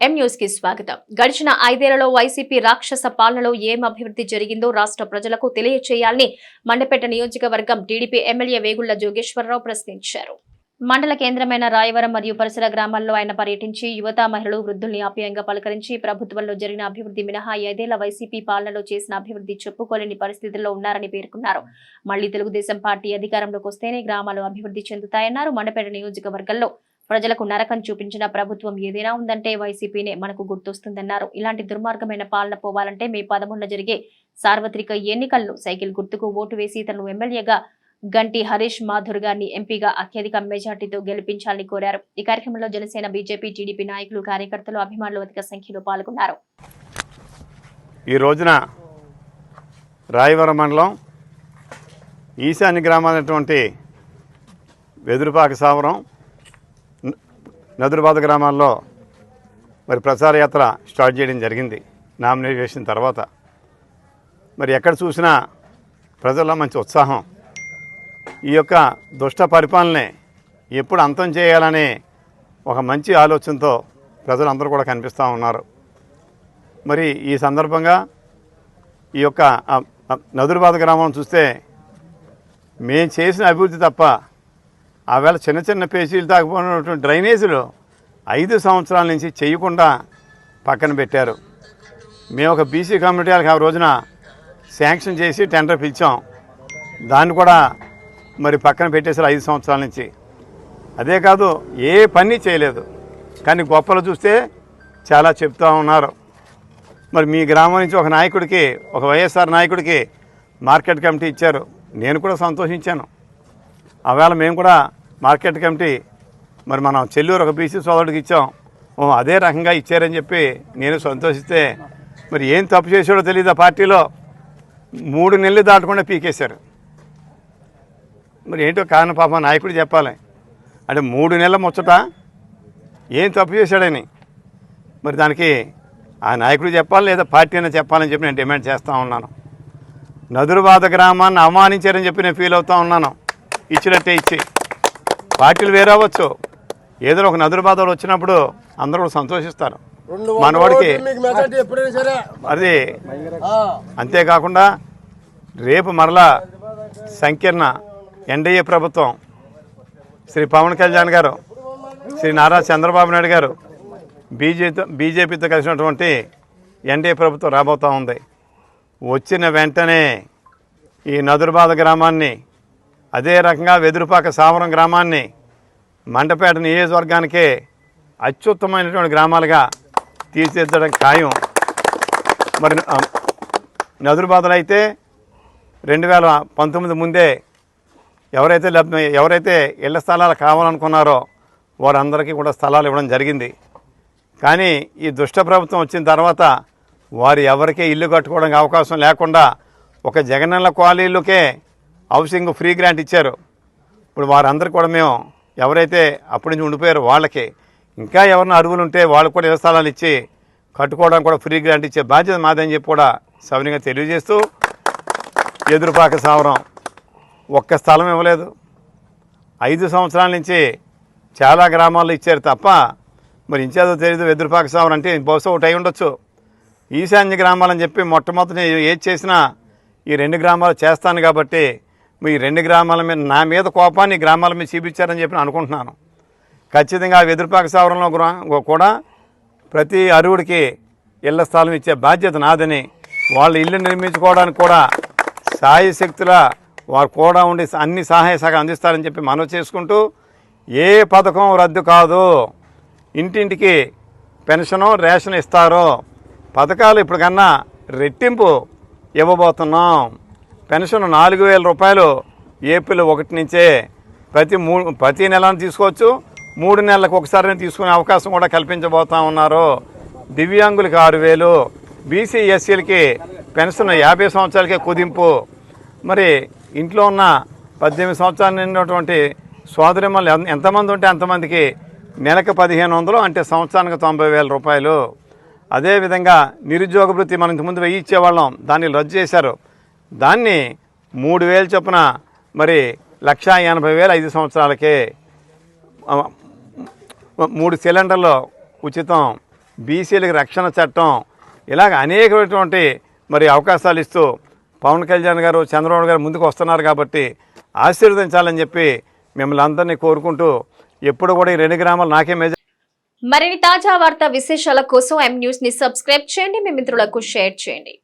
ఎం న్యూస్కి స్వాగతం. గడిచిన ఐదేళ్ళలో వైసీపీ రాక్షస పాలనలో ఏం అభివృద్ధి జరిగిందో రాష్ట్ర ప్రజలకు తెలియచేయాలని మండపేట నియోజకవర్గం టీడీపీ ఎమ్మెల్యే వేగుళ్ళ జోగేశ్వరరావు ప్రశ్నించారు. మండల కేంద్రమైన రాయవరం మరియు పరిసర గ్రామాల్లో ఆయన పర్యటించి యువత మహిళలు వృద్ధుల్ని ఆప్యాయంగా పలకరించి ప్రభుత్వంలో జరిగిన అభివృద్ధి మినహా ఐదేళ్ళ వైసీపీ పాలనలో చేసిన అభివృద్ధి చెప్పుకోలేని పరిస్థితుల్లో ఉన్నారని పేర్కొన్నారు. మళ్ళీ తెలుగుదేశం పార్టీ అధికారంలోకి వస్తేనే గ్రామాలు అభివృద్ధి చెందుతాయన్నారు మండపేట నియోజకవర్గంలో ప్రజలకు నరకం చూపించిన ప్రభుత్వం ఏదైనా ఉందంటే వైసీపీనే మనకు గుర్తొస్తుందన్నారు. ఇలాంటి దుర్మార్గమైన పాలన పోవాలంటే మే పదమూడున జరిగే సార్వత్రిక ఎన్నికల్లో సైకిల్ గుర్తుకు ఓటు వేసి తనను ఎమ్మెల్యేగా గంటి హరీష్ మాథుర్ గారిని ఎంపీగా అత్యధిక మెజార్టీతో గెలిపించాలని కోరారు. ఈ కార్యక్రమంలో జనసేన బీజేపీ టీడీపీ నాయకులు కార్యకర్తలు అభిమానులు అధిక సంఖ్యలో పాల్గొన్నారు. ఈ రోజున రాయవరం మండలం ఈశాన్య గ్రామాలైనటువంటి వెదురుపాక సావరం నదురుబాద గ్రామాల్లో మరి ప్రచార యాత్ర స్టార్ట్ చేయడం జరిగింది. నామినేట్ చేసిన తర్వాత. మరి ఎక్కడ చూసినా ప్రజల్లో మంచి ఉత్సాహం. ఈ యొక్క దుష్ట పరిపాలనే ఎప్పుడు అంతం చేయాలనే ఒక మంచి ఆలోచనతో ప్రజలందరూ కూడా కనిపిస్తూ ఉన్నారు. మరి ఈ సందర్భంగా ఈ యొక్క నదురుబాద గ్రామం చూస్తే మేము చేసిన అభివృద్ధి తప్ప ఆవేళ చిన్న చిన్న పేజీలు తాకపోయినటువంటి డ్రైనేజీలు ఐదు సంవత్సరాల నుంచి చేయకుండా పక్కన పెట్టారు. మేము ఒక బీసీ కమ్యూనిటీ వాళ్ళకి ఆ రోజున శాంక్షన్ చేసి టెండర్ పిలిచాం. దాన్ని కూడా మరి పక్కన పెట్టేశారు ఐదు సంవత్సరాల నుంచి. అదే కాదు ఏ పని చేయలేదు. కానీ గొప్పలు చూస్తే చాలా చెప్తూ ఉన్నారు. మరి మీ గ్రామం నుంచి ఒక నాయకుడికి ఒక వైఎస్ఆర్ నాయకుడికి మార్కెట్ కమిటీ ఇచ్చారు. నేను కూడా సంతోషించాను. ఆవేళ మేము కూడా మార్కెట్ కమిటీ మరి మనం చెల్లూరు ఒక బీసీ సోదరుడికి ఇచ్చాం. అదే రకంగా ఇచ్చారని చెప్పి నేను సంతోషిస్తే మరి ఏం తప్పు చేసాడో తెలియదు ఆ పార్టీలో? మూడు నెలలు దాటకుండా పీకేశారు. మరి ఏంటో కారణం పాపం నాయకుడు చెప్పాలి. అంటే మూడు నెలల ముచ్చట ఏం తప్పు చేశాడని. మరి దానికి ఆ నాయకుడు చెప్పాలి లేదా పార్టీ అయినా చెప్పాలని చెప్పి నేను డిమాండ్ చేస్తూ ఉన్నాను. నదురుబాధ గ్రామాన్ని అవమానించారని చెప్పి నేను ఫీల్ అవుతూ ఉన్నాను. ఇచ్చినట్టే ఇచ్చి. పార్టీలు వేరవచ్చు ఏదో ఒక నదురుబాదలు వచ్చినప్పుడు అందరూ సంతోషిస్తారు. మనవాడికి అది అంతేకాకుండా రేపు మరలా సంకీర్ణ ఎన్డీఏ ప్రభుత్వం శ్రీ పవన్ కళ్యాణ్ గారు శ్రీ నారా చంద్రబాబు నాయుడు గారు బీజేపీతో బీజేపీతో కలిసినటువంటి ఎన్డీఏ ప్రభుత్వం రాబోతూ ఉంది. వచ్చిన వెంటనే ఈ నదురుబాద గ్రామాన్ని అదే రకంగా వెదురుపాక సావరం గ్రామాన్ని మండపేట నియోజకవర్గానికే అత్యుత్తమైనటువంటి గ్రామాలుగా తీర్చిదిద్దడం ఖాయం. మరి ఆ, నదురుబాదలు అయితే రెండు వేల పంతొమ్మిది ముందే ఎవరైతే లబ్ధ ఎవరైతే ఇళ్ళ స్థలాలు కావాలనుకున్నారో వారందరికీ కూడా స్థలాలు ఇవ్వడం జరిగింది. కానీ ఈ దుష్ట ప్రభుత్వం వచ్చిన తర్వాత వారు ఎవరికీ ఇల్లు కట్టుకోవడానికి అవకాశం లేకుండా ఒక జగనన్న కాలనీలకే హౌసింగ్ ఫ్రీ గ్రాంట్ ఇచ్చారు. ఇప్పుడు వారందరూ కూడా మేము ఎవరైతే అప్పటి నుంచి ఉండిపోయారో వాళ్ళకి ఇంకా ఎవరైనా అరువులు ఉంటే వాళ్ళకు కూడా ఇళ్ళ స్థలాలు ఇచ్చి కట్టుకోవడానికి కూడా ఫ్రీ గ్రాంట్ ఇచ్చే బాధ్యత మాదని చెప్పి కూడా సవినీయంగా తెలియజేస్తూ ఎదురుపాక సావరం ఒక్క స్థలం ఇవ్వలేదు. ఐదు సంవత్సరాల నుంచి చాలా గ్రామాల్లో ఇచ్చారు తప్ప మరి ఇంచేదో తెలియదు ఎదురుపాక సావరం అంటే బహుశా ఒకటి అయి ఉండొచ్చు. ఈశాన్య గ్రామాలని చెప్పి మొట్టమొదటి ఏది చేసినా ఈ రెండు గ్రామాలు చేస్తాను కాబట్టి మీ రెండు గ్రామాల మీద నా మీద కోపాన్ని గ్రామాల మీద చూపించారని చెప్పి అనుకుంటున్నాను. ఖచ్చితంగా ఆ వెదురుపాక సావరంలో కూడా ప్రతి అరువుడికి ఇళ్ళ స్థలం ఇచ్చే బాధ్యత నాదని వాళ్ళ ఇల్లు నిర్మించుకోవడానికి కూడా సాయి శక్తుల వారు కూడా ఉండి అన్ని సహాయ సహాయం అందిస్తారని చెప్పి మనవి చేసుకుంటూ ఏ పథకం రద్దు కాదు ఇంటింటికి పెన్షను రేషన్ ఇస్తారు పథకాలు ఇప్పుడు కన్నా రెట్టింపు ఇవ్వబోతున్నాం. పెన్షన్ నాలుగు వేల రూపాయలు ఏప్రిల్ ఒకటి నుంచే ప్రతి మూ ప్రతి నెలను తీసుకోవచ్చు. మూడు నెలలకు ఒకసారి తీసుకునే అవకాశం కూడా కల్పించబోతా ఉన్నారు. దివ్యాంగులకి ఆరు వేలు బీసీ ఎస్సీలకి పెన్షన్ యాభై సంవత్సరాలకే కుదింపు. మరి ఇంట్లో ఉన్న పద్దెనిమిది సంవత్సరాలు నిండినటువంటి సోదరిమల్ని ఎంతమంది ఉంటే అంతమందికి నెలకు పదిహేను వందలు అంటే సంవత్సరానికి తొంభై వేల రూపాయలు. అదేవిధంగా నిరుద్యోగ వృత్తి మనం ఇంతకుముందు వెయ్యి ఇచ్చేవాళ్ళం. దాన్ని రద్దు చేశారు. దాన్ని మూడు వేలు చొప్పున మరి లక్షా ఎనభై వేల ఐదు సంవత్సరాలకే మూడు సిలిండర్లు ఉచితం బీసీలకు రక్షణ చట్టం ఇలాగ అనేకమైనటువంటి మరి అవకాశాలు ఇస్తూ పవన్ కళ్యాణ్ గారు చంద్రబాబు గారు ముందుకు వస్తున్నారు కాబట్టి ఆశీర్వదించాలని చెప్పి మిమ్మల్ని అందరినీ కోరుకుంటూ ఎప్పుడు కూడా ఈ రెండు గ్రామాలు నాకే మెజార్ మరిన్ని తాజా వార్తా విశేషాల కోసం ఎం న్యూస్ని సబ్స్క్రైబ్ చేయండి. మీ మిత్రులకు షేర్ చేయండి.